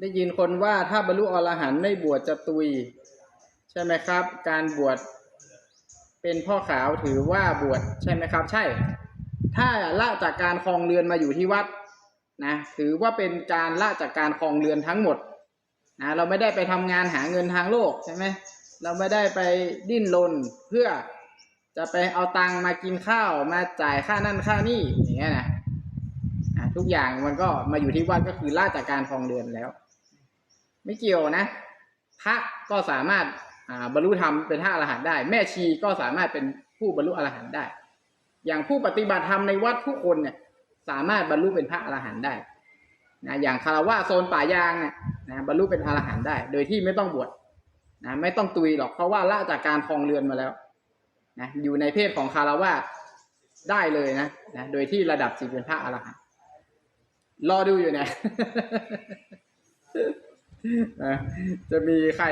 ได้ยินคนว่าถ้าบรรลุอรหันต์ไม่บวชจะตุย ใช่ไหมครับ การบวชเป็นพ่อขาวถือว่าบวชใช่ไหมครับ ใช่ ถ้าละจากการครองเรือนมาอยู่ที่วัดนะถือว่าเป็นการละจากการครองเรือนทั้งหมดนะเราไม่ได้ไปทำงานหาเงินทางโลกใช่ไหมเราไม่ได้ไปดิ้นรนเพื่อจะไปเอาตังค์มากินข้าวมาจ่ายค่านั่นค่านี่อย่างเงี้ยนะทุกอย่างมันก็มาอยู่ที่วัดก็คือละจากการครองเรือนแล้ว ไม่เกี่ยวนะ พระก็สามารถบรรลุธรรมเป็นพระอรหันต์ได้ แม่ชีก็สามารถเป็นผู้บรรลุอรหันต์ได้ อย่างผู้ปฏิบัติธรรมในวัดทุกคนเนี่ยสามารถบรรลุเป็นพระอรหันต์ได้นะอย่างคารวะโซนป่ายางเนี่ยนะบรรลุเป็นอรหันต์ได้ โดยที่ไม่ต้องบวชนะไม่ต้องตุยหรอกเพราะว่าละจากการครองเรือนมาแล้วนะอยู่ในเพศของคารวะได้เลยนะนะ โดยที่ระดับจิตเป็นพระอรหันต์รอดูอยู่เนี่ยนะ จะมีใคร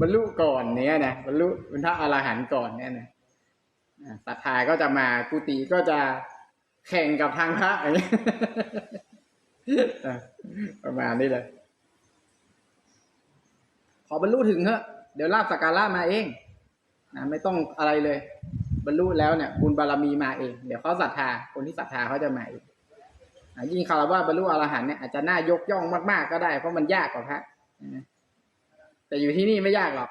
บรรลุก่อนเนี้ยนะบรรลุเป็นพระอรหันต์ก่อนเนี่ยนะศรัทธาก็จะมากุฏิก็จะแข่งกับทางพระอย่างเงี้ยประมาณนี้เลยขอบรรลุถึงเถอะเดี๋ยวลาบสักการะมาเองนะไม่ต้องอะไรเลย บรรลุแล้วเนี่ยบุญบารมีมาเอง เดี๋ยวเขาศรัทธาคนที่ศรัทธาเขาจะมาเองยิ่งคารวะบรรลุอรหันต์เนี่ยอาจจะน่ายกย่องมากๆก็ได้เพราะมันยากกว่าพระ แต่อยู่ที่นี่ไม่ยากหรอก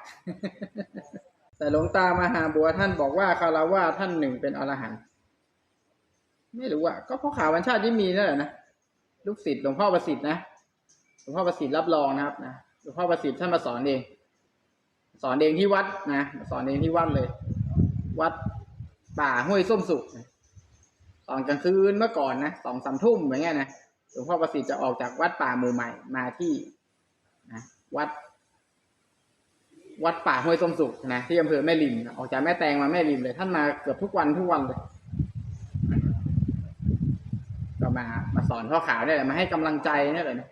แต่หลวงตามหาบัวท่านบอกว่าคาราวะท่านหนึ่งเป็นอรหันต์ไม่รู้อะก็พ่อข่าววันชาติที่มีนั่นแหละนะลูกศิษย์หลวงพ่อประสิทธิ์นะหลวงพ่อประสิทธิ์รับรองนะครับนะหลวงพ่อประสิทธิ์ท่านมาสอนเอง สอนเองที่วัดนะสอนเองที่วัดเลย วัดป่าห้วยส้มสุกตอนกลางคืนเมื่อก่อนนะสองสามทุ่มอย่างเงี้ยนะหลวงพ่อประสิทธิ์จะออกจากวัดป่าหมู่ใหม่มาที่ นะวัด วัดป่าห้วยส้มสุกนะที่อำเภอแม่ริมออกจากแม่แตงมาแม่ริมเลย ท่านมาเกือบทุกวันทุกวันเลยก็มามาสอนพ่อขาวเนี่ยแหละมาให้กำลังใจเนี่ยเลยนะ